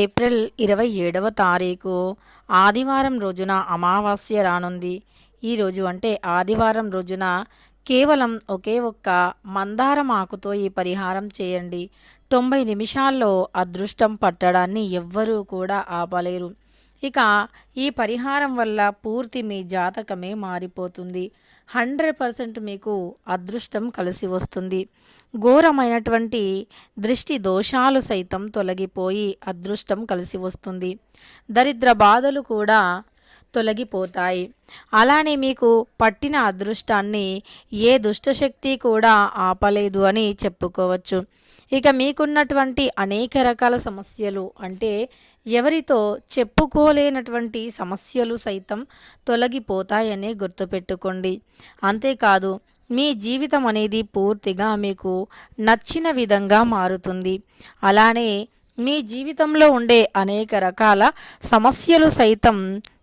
April ఇరవై ఏడవ తారీఖు ఆదివారం రోజున అమావాస్య రానుంది. ఈరోజు అంటే ఆదివారం రోజున కేవలం ఒకే ఒక్క మందారం ఆకుతో ఈ పరిహారం చేయండి. తొంభై నిమిషాల్లో అదృష్టం పట్టడాన్ని ఎవ్వరూ కూడా ఆపలేరు. ఇక ఈ పరిహారం వల్ల పూర్తి మీ జాతకమే మారిపోతుంది. హండ్రెడ్ పర్సెంట్ మీకు అదృష్టం కలిసి వస్తుంది. ఘోరమైనటువంటి దృష్టి దోషాలు సైతం తొలగిపోయి అదృష్టం కలిసి వస్తుంది. దరిద్ర బాధలు కూడా తొలగిపోతాయి. అలానే మీకు పట్టిన అదృష్టాన్ని ఏ దుష్టశక్తి కూడా ఆపలేదు అని చెప్పుకోవచ్చు. ఇక మీకున్నటువంటి అనేక రకాల సమస్యలు అంటే ఎవరితో చెప్పుకోలేనటువంటి సమస్యలు సైతం తొలగిపోతాయని గుర్తుపెట్టుకోండి అంతేకాదు మీ జీవితం అనేది పూర్తిగా మీకు నచ్చిన విధంగా మారుతుంది. అలానే మీ జీవితంలో ఉండే అనేక రకాల సమస్యలు సైతం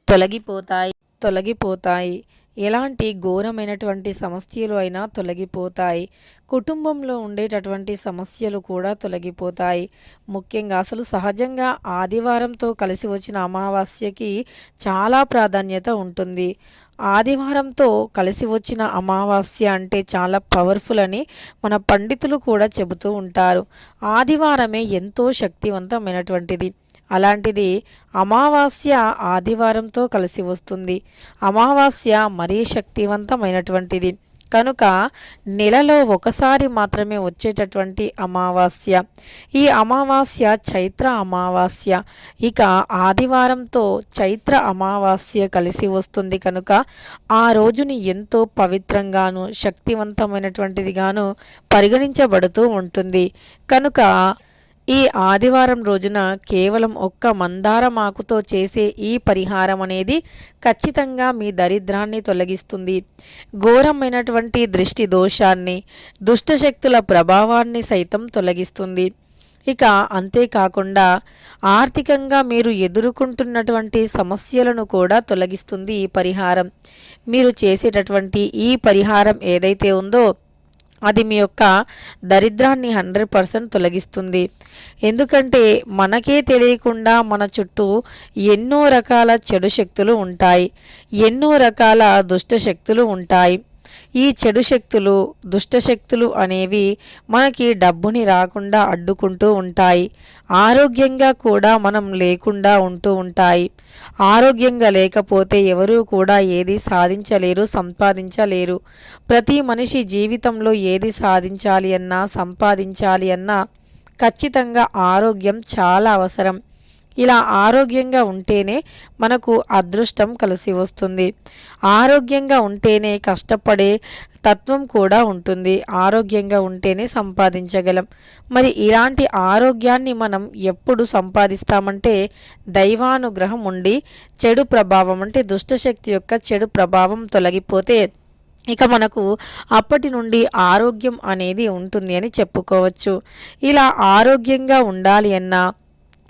తొలగిపోతాయి తొలగిపోతాయి. ఎలాంటి ఘోరమైనటువంటి సమస్యలు అయినా తొలగిపోతాయి. కుటుంబంలో ఉండేటటువంటి సమస్యలు కూడా తొలగిపోతాయి. ముఖ్యంగా అసలు సహజంగా ఆదివారంతో కలిసి వచ్చిన అమావాస్యకి చాలా ప్రాధాన్యత ఉంటుంది. ఆదివారంతో కలిసి వచ్చిన అమావాస్య అంటే చాలా పవర్ఫుల్ అని మన పండితులు కూడా చెబుతూ ఉంటారు. ఆదివారమే ఎంతో శక్తివంతమైనటువంటిది. అలాంటిది అమావాస్య ఆదివారంతో కలిసి వస్తుంది. అమావాస్య మరీ శక్తివంతమైనటువంటిది. కనుక నెలలో ఒకసారి మాత్రమే వచ్చేటటువంటి అమావాస్య. ఈ అమావాస్య చైత్ర అమావాస్య. ఇక ఆదివారంతో చైత్ర అమావాస్య కలిసి వస్తుంది కనుక ఆ రోజుని ఎంతో పవిత్రంగాను శక్తివంతమైనటువంటిదిగాను పరిగణించబడుతూ ఉంటుంది. కనుక ఈ ఆదివారం రోజున కేవలం ఒక్క మందారమాకుతో చేసే ఈ పరిహారం అనేది ఖచ్చితంగా మీ దరిద్రాన్ని తొలగిస్తుంది. ఘోరమైనటువంటి దృష్టి దోషాన్ని దుష్టశక్తుల ప్రభావాన్ని సైతం తొలగిస్తుంది. ఇక అంతేకాకుండా ఆర్థికంగా మీరు ఎదుర్కొంటున్నటువంటి సమస్యలను కూడా తొలగిస్తుంది ఈ పరిహారం. మీరు చేసేటటువంటి ఈ పరిహారం ఏదైతే ఉందో అది మీ యొక్క దరిద్రాన్ని హండ్రెడ్ పర్సెంట్ తొలగిస్తుంది. ఎందుకంటే మనకే తెలియకుండా మన చుట్టూ ఎన్నో రకాల చెడు శక్తులు ఉంటాయి. ఎన్నో రకాల దుష్ట శక్తులు ఉంటాయి. ఈ చెడు శక్తులు దుష్టశక్తులు అనేవి మనకి డబ్బుని రాకుండా అడ్డుకుంటూ ఉంటాయి. ఆరోగ్యంగా కూడా మనం లేకుండా ఉంటూ ఉంటాయి. ఆరోగ్యంగా లేకపోతే ఎవరూ కూడా ఏది సాధించలేరు సంపాదించలేరు. ప్రతి మనిషి జీవితంలో ఏది సాధించాలి అన్నా సంపాదించాలి అన్నా ఖచ్చితంగా ఆరోగ్యం చాలా అవసరం. ఇలా ఆరోగ్యంగా ఉంటేనే మనకు అదృష్టం కలిసి వస్తుంది. ఆరోగ్యంగా ఉంటేనే కష్టపడే తత్వం కూడా ఉంటుంది. ఆరోగ్యంగా ఉంటేనే సంపాదించగలం. మరి ఇలాంటి ఆరోగ్యాన్ని మనం ఎప్పుడు సంపాదిస్తామంటే దైవానుగ్రహం ఉండి చెడు ప్రభావం అంటే దుష్టశక్తి యొక్క చెడు ప్రభావం తొలగిపోతే ఇక మనకు అప్పటి నుండి ఆరోగ్యం అనేది ఉంటుంది అని చెప్పుకోవచ్చు. ఇలా ఆరోగ్యంగా ఉండాలి అన్నా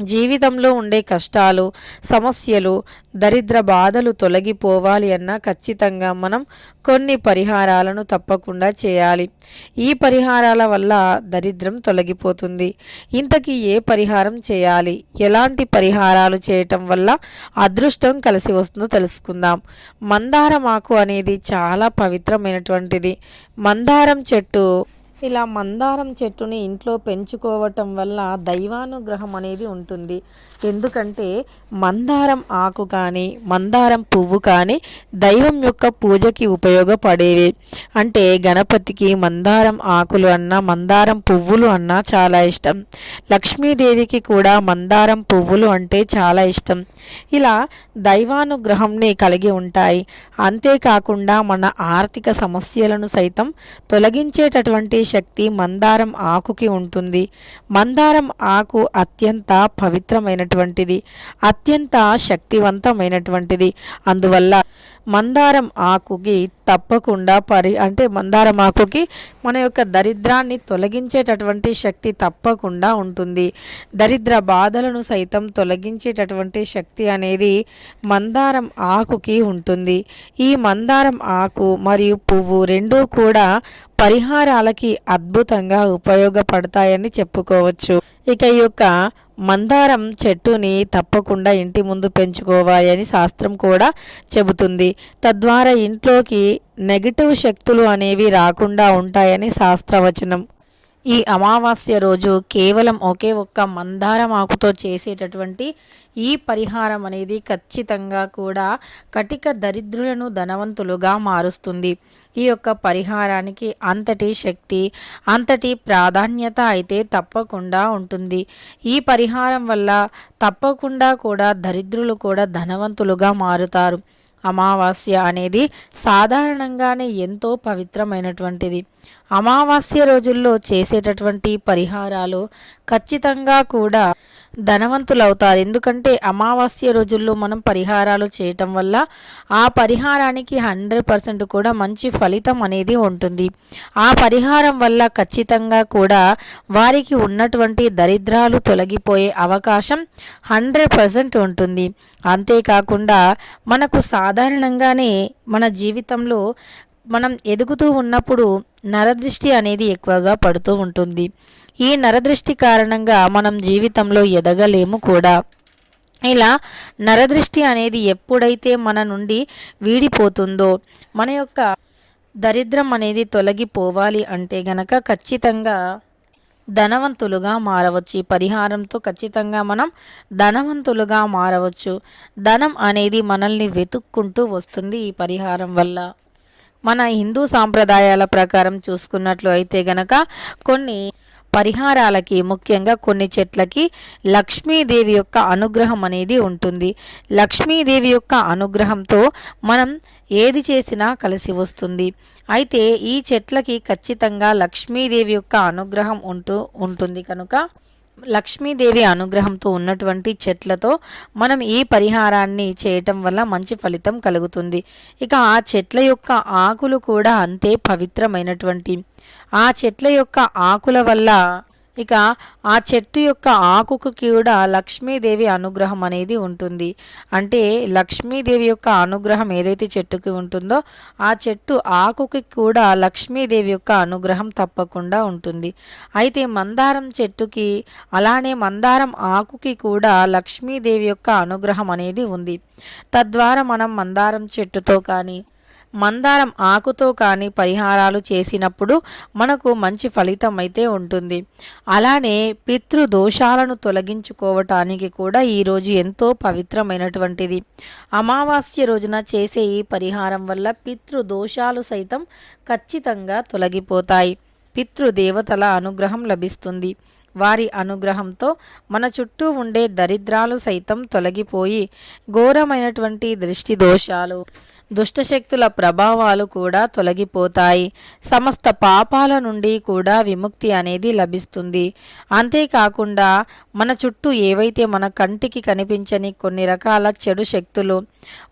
జీవితంలో ఉండే కష్టాలు సమస్యలు దరిద్ర బాధలు తొలగిపోవాలి అన్నా ఖచ్చితంగా మనం కొన్ని పరిహారాలను తప్పకుండా చేయాలి. ఈ పరిహారాల వల్ల దరిద్రం తొలగిపోతుంది. ఇంతకీ ఏ పరిహారం చేయాలి? ఎలాంటి పరిహారాలు చేయటం వల్ల అదృష్టం కలిసి వస్తుందో తెలుసుకుందాం. మందారం ఆకు అనేది చాలా పవిత్రమైనటువంటిది. మందారం చెట్టు ఇలా మందారం చెట్టుని ఇంట్లో పెంచుకోవటం వల్ల దైవానుగ్రహం అనేది ఉంటుంది. ఎందుకంటే మందారం ఆకు కానీ మందారం పువ్వు కానీ దైవం యొక్క పూజకి ఉపయోగపడేవి. అంటే గణపతికి మందారం ఆకులు అన్న మందారం పువ్వులు అన్నా చాలా ఇష్టం. లక్ష్మీదేవికి కూడా మందారం పువ్వులు అంటే చాలా ఇష్టం. ఇలా దైవానుగ్రహంని కలిగి ఉంటాయి. అంతేకాకుండా మన ఆర్థిక సమస్యలను సైతం తొలగించేటటువంటి శక్తి మందారం ఆకుకి ఉంటుంది. మందారం ఆకు అత్యంత పవిత్రమైనటువంటిది. అత్యంత అత్యంత శక్తివంతమైనటువంటిది. అందువల్ల మందారం ఆకుకి తప్పకుండా పరి అంటే మందారం ఆకుకి మన యొక్క దరిద్రాన్ని తొలగించేటటువంటి శక్తి తప్పకుండా ఉంటుంది. దరిద్ర బాధలను సైతం తొలగించేటటువంటి శక్తి అనేది మందారం ఆకుకి ఉంటుంది. ఈ మందారం ఆకు మరియు పువ్వు రెండూ కూడా పరిహారాలకి అద్భుతంగా ఉపయోగపడతాయని చెప్పుకోవచ్చు. ఇక ఈ యొక్క మందారం చెట్టుని తప్పకుండా ఇంటి ముందు పెంచుకోవాలని శాస్త్రం కూడా చెబుతుంది. తద్వారా ఇంట్లోకి నెగిటివ్ శక్తులు అనేవి రాకుండా ఉంటాయని శాస్త్రవచనం. ఈ అమావాస్య రోజు కేవలం ఒకే ఒక్క మందారం ఆకుతో చేసేటటువంటి ఈ పరిహారం అనేది ఖచ్చితంగా కూడా కటిక దరిద్రులను ధనవంతులుగా మారుస్తుంది. ఈ యొక్క పరిహారానికి అంతటి శక్తి అంతటి ప్రాధాన్యత అయితే తప్పకుండా ఉంటుంది. ఈ పరిహారం వల్ల తప్పకుండా కూడా దరిద్రులు కూడా ధనవంతులుగా మారుతారు. అమావాస్య అనేది సాధారణంగానే ఎంతో పవిత్రమైనటువంటిది. అమావాస్య రోజుల్లో చేసేటటువంటి పరిహారాలు ఖచ్చితంగా కూడా ధనవంతులు అవుతారు ఎందుకంటే అమావాస్య రోజుల్లో మనం పరిహారాలు చేయటం వల్ల ఆ పరిహారానికి హండ్రెడ్ పర్సెంట్ కూడా మంచి ఫలితం అనేది ఉంటుంది. ఆ పరిహారం వల్ల ఖచ్చితంగా కూడా వారికి ఉన్నటువంటి దరిద్రాలు తొలగిపోయే అవకాశం హండ్రెడ్ పర్సెంట్ ఉంటుంది. అంతేకాకుండా మనకు సాధారణంగానే మన జీవితంలో మనం ఎదుగుతూ ఉన్నప్పుడు నరదృష్టి అనేది ఎక్కువగా పడుతూ ఉంటుంది. ఈ నరదృష్టి కారణంగా మనం జీవితంలో ఎదగలేము కూడా. ఇలా నరదృష్టి అనేది ఎప్పుడైతే మన నుండి వీడిపోతుందో మన యొక్క దరిద్రం అనేది తొలగిపోవాలి అంటే గనక ఖచ్చితంగా ధనవంతులుగా మారవచ్చు. ఈ పరిహారంతో ఖచ్చితంగా మనం ధనవంతులుగా మారవచ్చు. ధనం అనేది మనల్ని వెతుక్కుంటూ వస్తుంది ఈ పరిహారం వల్ల. మన హిందూ సాంప్రదాయాల ప్రకారం చూసుకున్నట్లు అయితే గనక కొన్ని పరిహారాలకి ముఖ్యంగా కొన్ని చెట్లకి లక్ష్మీదేవి యొక్క అనుగ్రహం అనేది ఉంటుంది. లక్ష్మీదేవి యొక్క అనుగ్రహంతో మనం ఏది చేసినా కలిసి వస్తుంది. అయితే ఈ చెట్లకి ఖచ్చితంగా లక్ష్మీదేవి యొక్క అనుగ్రహం ఉంటూ ఉంటుంది కనుక లక్ష్మీదేవి అనుగ్రహంతో ఉన్నటువంటి చెట్లతో మనం ఈ పరిహారాన్ని చేయటం వల్ల మంచి ఫలితం కలుగుతుంది. ఇక ఆ చెట్ల యొక్క ఆకులు కూడా అంతే పవిత్రమైనటువంటి. ఆ చెట్ల యొక్క ఆకుల వల్ల ఇక ఆ చెట్టు యొక్క ఆకుకు కూడా లక్ష్మీదేవి అనుగ్రహం అనేది ఉంటుంది. అంటే లక్ష్మీదేవి యొక్క అనుగ్రహం ఏదైతే చెట్టుకి ఉంటుందో ఆ చెట్టు ఆకుకి కూడా లక్ష్మీదేవి యొక్క అనుగ్రహం తప్పకుండా ఉంటుంది. అయితే మందారం చెట్టుకి అలానే మందారం ఆకుకి కూడా లక్ష్మీదేవి యొక్క అనుగ్రహం అనేది ఉంది. తద్వారా మనం మందారం చెట్టుతో కానీ మందారం ఆకుతో కానీ పరిహారాలు చేసినప్పుడు మనకు మంచి ఫలితం అయితే ఉంటుంది. అలానే పితృ దోషాలను తొలగించుకోవటానికి కూడా ఈరోజు ఎంతో పవిత్రమైనటువంటిది. అమావాస్య రోజున చేసే ఈ పరిహారం వల్ల పితృ దోషాలు సైతం ఖచ్చితంగా తొలగిపోతాయి. పితృదేవతల అనుగ్రహం లభిస్తుంది. వారి అనుగ్రహంతో మన చుట్టూ ఉండే దరిద్రాలు సైతం తొలగిపోయి ఘోరమైనటువంటి దృష్టి దోషాలు దుష్టశక్తుల ప్రభావాలు కూడా తొలగిపోతాయి. సమస్త పాపాల నుండి కూడా విముక్తి అనేది లభిస్తుంది. అంతేకాకుండా మన చుట్టూ ఏవైతే మన కంటికి కనిపించని కొన్ని రకాల చెడు శక్తులు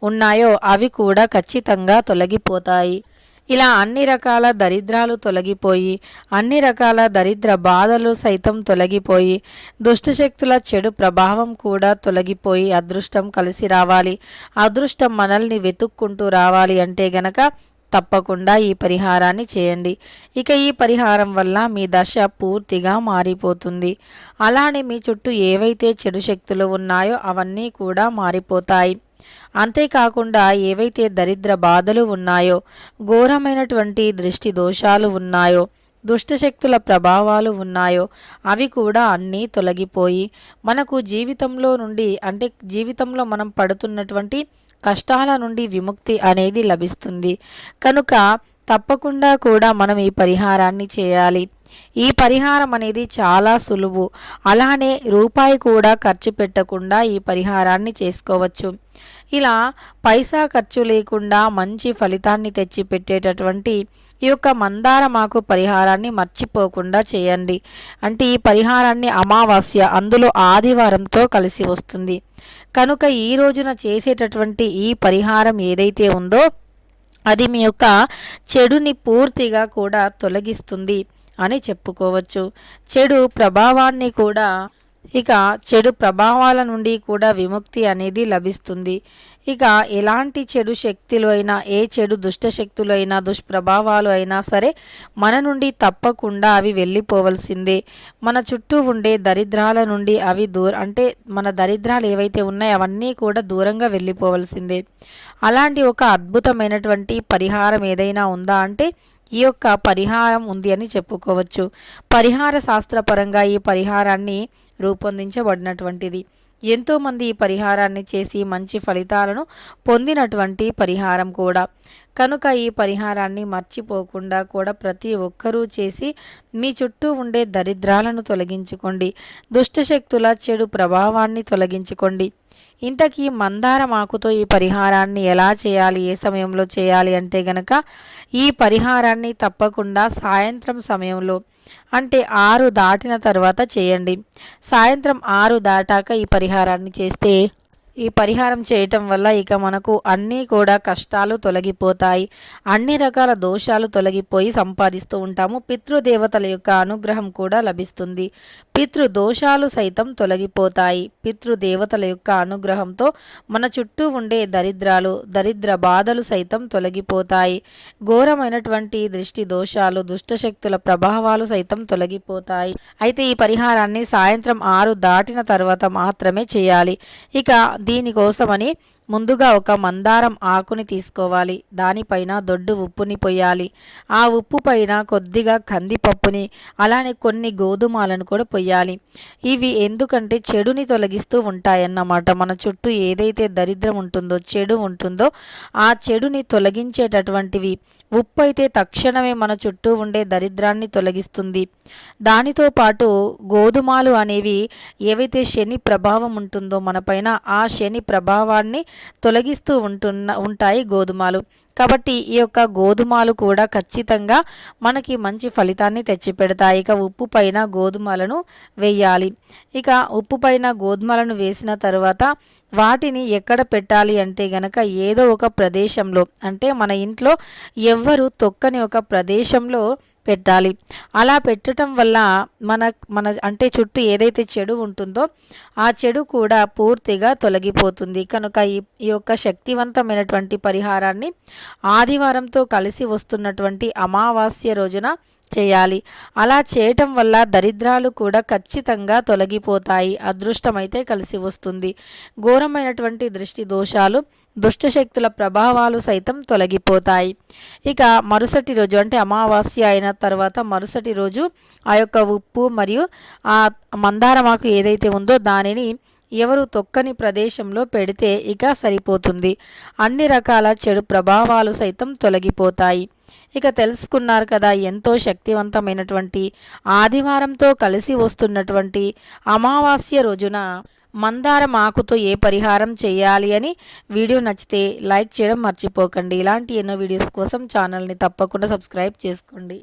ఉన్నాయో అవి కూడా ఖచ్చితంగా తొలగిపోతాయి. ఇలా అన్ని రకాల దరిద్రాలు తొలగిపోయి అన్ని రకాల దరిద్ర బాధలు సైతం తొలగిపోయి దుష్టశక్తుల చెడు ప్రభావం కూడా తొలగిపోయి అదృష్టం కలిసి రావాలి. అదృష్టం మనల్ని వెతుక్కుంటూ రావాలి అంటే గనక తప్పకుండా ఈ పరిహారాన్ని చేయండి. ఇక ఈ పరిహారం వల్ల మీ దశ పూర్తిగా మారిపోతుంది. అలానే మీ చుట్టూ ఏవైతే చెడు శక్తులు ఉన్నాయో అవన్నీ కూడా మారిపోతాయి. అంతేకాకుండా ఏవైతే దరిద్ర బాధలు ఉన్నాయో ఘోరమైనటువంటి దృష్టి దోషాలు ఉన్నాయో దుష్టశక్తుల ప్రభావాలు ఉన్నాయో అవి కూడా అన్నీ తొలగిపోయి మనకు జీవితంలో నుండి అంటే జీవితంలో మనం పడుతున్నటువంటి కష్టాల నుండి విముక్తి అనేది లభిస్తుంది. కనుక తప్పకుండా కూడా మనం ఈ పరిహారాన్ని చేయాలి. ఈ పరిహారం అనేది చాలా సులువు. అలానే రూపాయి కూడా ఖర్చు పెట్టకుండా ఈ పరిహారాన్ని చేసుకోవచ్చు. ఇలా పైసా ఖర్చు లేకుండా మంచి ఫలితాన్ని తెచ్చి పెట్టేటటువంటి ఈ యొక్క మందారమాకు పరిహారాన్ని మర్చిపోకుండా చేయండి. అంటే ఈ పరిహారాన్ని అమావాస్య అందులో ఆదివారంతో కలిసి వస్తుంది. కనుక ఈ రోజున చేసేటటువంటి ఈ పరిహారం ఏదైతే ఉందో అది మీ యొక్క చెడుని పూర్తిగా కూడా తొలగిస్తుంది. అని చెప్పుకోవచ్చు. చెడు ప్రభావాన్ని కూడా ఇక చెడు ప్రభావాల నుండి కూడా విముక్తి అనేది లభిస్తుంది. ఇక ఎలాంటి చెడు శక్తులు అయినా ఏ చెడు దుష్ట శక్తులు అయినా దుష్ప్రభావాలు అయినా సరే మన నుండి తప్పకుండా అవి వెళ్ళిపోవలసిందే. మన చుట్టూ ఉండే దరిద్రాల నుండి అవి దూర అంటే మన దరిద్రాలు ఏవైతే ఉన్నాయో అవన్నీ కూడా దూరంగా వెళ్ళిపోవలసిందే. అలాంటి ఒక అద్భుతమైనటువంటి పరిహారం ఏదైనా ఉందా అంటే ఈ యొక్క పరిహారం ఉంది అని చెప్పుకోవచ్చు. పరిహార శాస్త్రపరంగా ఈ పరిహారాన్ని రూపొందించబడినటువంటిది. ఎంతోమంది ఈ పరిహారాన్ని చేసి మంచి ఫలితాలను పొందినటువంటి పరిహారం కూడా. కనుక ఈ పరిహారాన్ని మర్చిపోకుండా కూడా ప్రతి ఒక్కరూ చేసి మీ చుట్టూ ఉండే దరిద్రాలను తొలగించుకోండి. దుష్టశక్తుల చెడు ప్రభావాన్ని తొలగించుకోండి. ఇంతకీ మందారం ఆకుతో ఈ పరిహారాన్ని ఎలా చేయాలి ఏ సమయంలో చేయాలి అంటే గనక ఈ పరిహారాన్ని తప్పకుండా సాయంత్రం సమయంలో అంటే ఆరు దాటిన తర్వాత చేయండి. సాయంత్రం ఆరు దాటాక ఈ పరిహారాన్ని చేస్తే ఈ పరిహారం చేయటం వల్ల ఇక మనకు అన్నీ కూడా కష్టాలు తొలగిపోతాయి. అన్ని రకాల దోషాలు తొలగిపోయి సంపాదిస్తూ ఉంటాము. పితృదేవతల యొక్క అనుగ్రహం కూడా లభిస్తుంది. పితృ దోషాలు సైతం తొలగిపోతాయి. పితృదేవతల యొక్క అనుగ్రహంతో మన చుట్టూ ఉండే దరిద్రాలు దరిద్ర బాధలు సైతం తొలగిపోతాయి. ఘోరమైనటువంటి దృష్టి దోషాలు దుష్టశక్తుల ప్రభావాలు సైతం తొలగిపోతాయి. అయితే ఈ పరిహారాన్ని సాయంత్రం ఆరు దాటిన తర్వాత మాత్రమే చేయాలి. ఇక దీనికోసమని ముందుగా ఒక మందారం ఆకుని తీసుకోవాలి. దానిపైన దొడ్డు ఉప్పుని పొయ్యాలి. ఆ ఉప్పు పైన కొద్దిగా కందిపప్పుని అలానే కొన్ని గోధుమలను కూడా పొయ్యాలి. ఇవి ఎందుకంటే చెడుని తొలగిస్తూ ఉంటాయన్నమాట. మన చుట్టూ ఏదైతే దరిద్రం ఉంటుందో చెడు ఉంటుందో ఆ చెడుని తొలగించేటటువంటివి ఉప్పు అయితే తక్షణమే మన చుట్టూ ఉండే దరిద్రాన్ని తొలగిస్తుంది. దానితో పాటు గోధుమలు అనేవి ఏవైతే శని ప్రభావం ఉంటుందో మనపైన ఆ శని ప్రభావాన్ని తొలగిస్తూ ఉంటున్న ఉంటాయి గోధుమలు. కాబట్టి ఈ యొక్క గోధుమలు కూడా ఖచ్చితంగా మనకి మంచి ఫలితాన్ని తెచ్చిపెడతాయి. ఇక ఉప్పు పైన గోధుమలను వేయాలి. ఇక ఉప్పు పైన గోధుమలను వేసిన తర్వాత వాటిని ఎక్కడ పెట్టాలి అంటే గనక ఏదో ఒక ప్రదేశంలో అంటే మన ఇంట్లో ఎవ్వరు తొక్కని ఒక ప్రదేశంలో పెట్టాలి. అలా పెట్టడం వల్ల మన మన అంటే చుట్టూ ఏదైతే చెడు ఉంటుందో ఆ చెడు కూడా పూర్తిగా తొలగిపోతుంది. కనుక ఈ ఈ యొక్క శక్తివంతమైనటువంటి పరిహారాన్ని ఆదివారంతో కలిసి వస్తున్నటువంటి అమావాస్య రోజున చేయాలి. అలా చేయటం వల్ల దరిద్రాలు కూడా ఖచ్చితంగా తొలగిపోతాయి. అదృష్టమైతే కలిసి వస్తుంది. ఘోరమైనటువంటి దృష్టి దోషాలు దుష్టశక్తుల ప్రభావాలు సైతం తొలగిపోతాయి. ఇక మరుసటి రోజు అంటే అమావాస్య అయిన తర్వాత మరుసటి రోజు ఆ యొక్క ఉప్పు మరియు ఆ మందారమాకు ఏదైతే ఉందో దానిని ఎవరు తొక్కని ప్రదేశంలో పెడితే ఇక సరిపోతుంది. అన్ని రకాల చెడు ప్రభావాలు సైతం తొలగిపోతాయి. ఇక తెలుసుకున్నారు కదా ఎంతో శక్తివంతమైనటువంటి ఆదివారంతో కలిసి వస్తున్నటువంటి అమావాస్య రోజున మందారం ఆకుతో ఏ పరిహారం చేయాలి అని వీడియో నచ్చితే లైక్ చేయడం మర్చిపోకండి. ఇలాంటి ఎన్నో వీడియోస్ కోసం ఛానల్ని తప్పకుండా సబ్స్క్రైబ్ చేసుకోండి.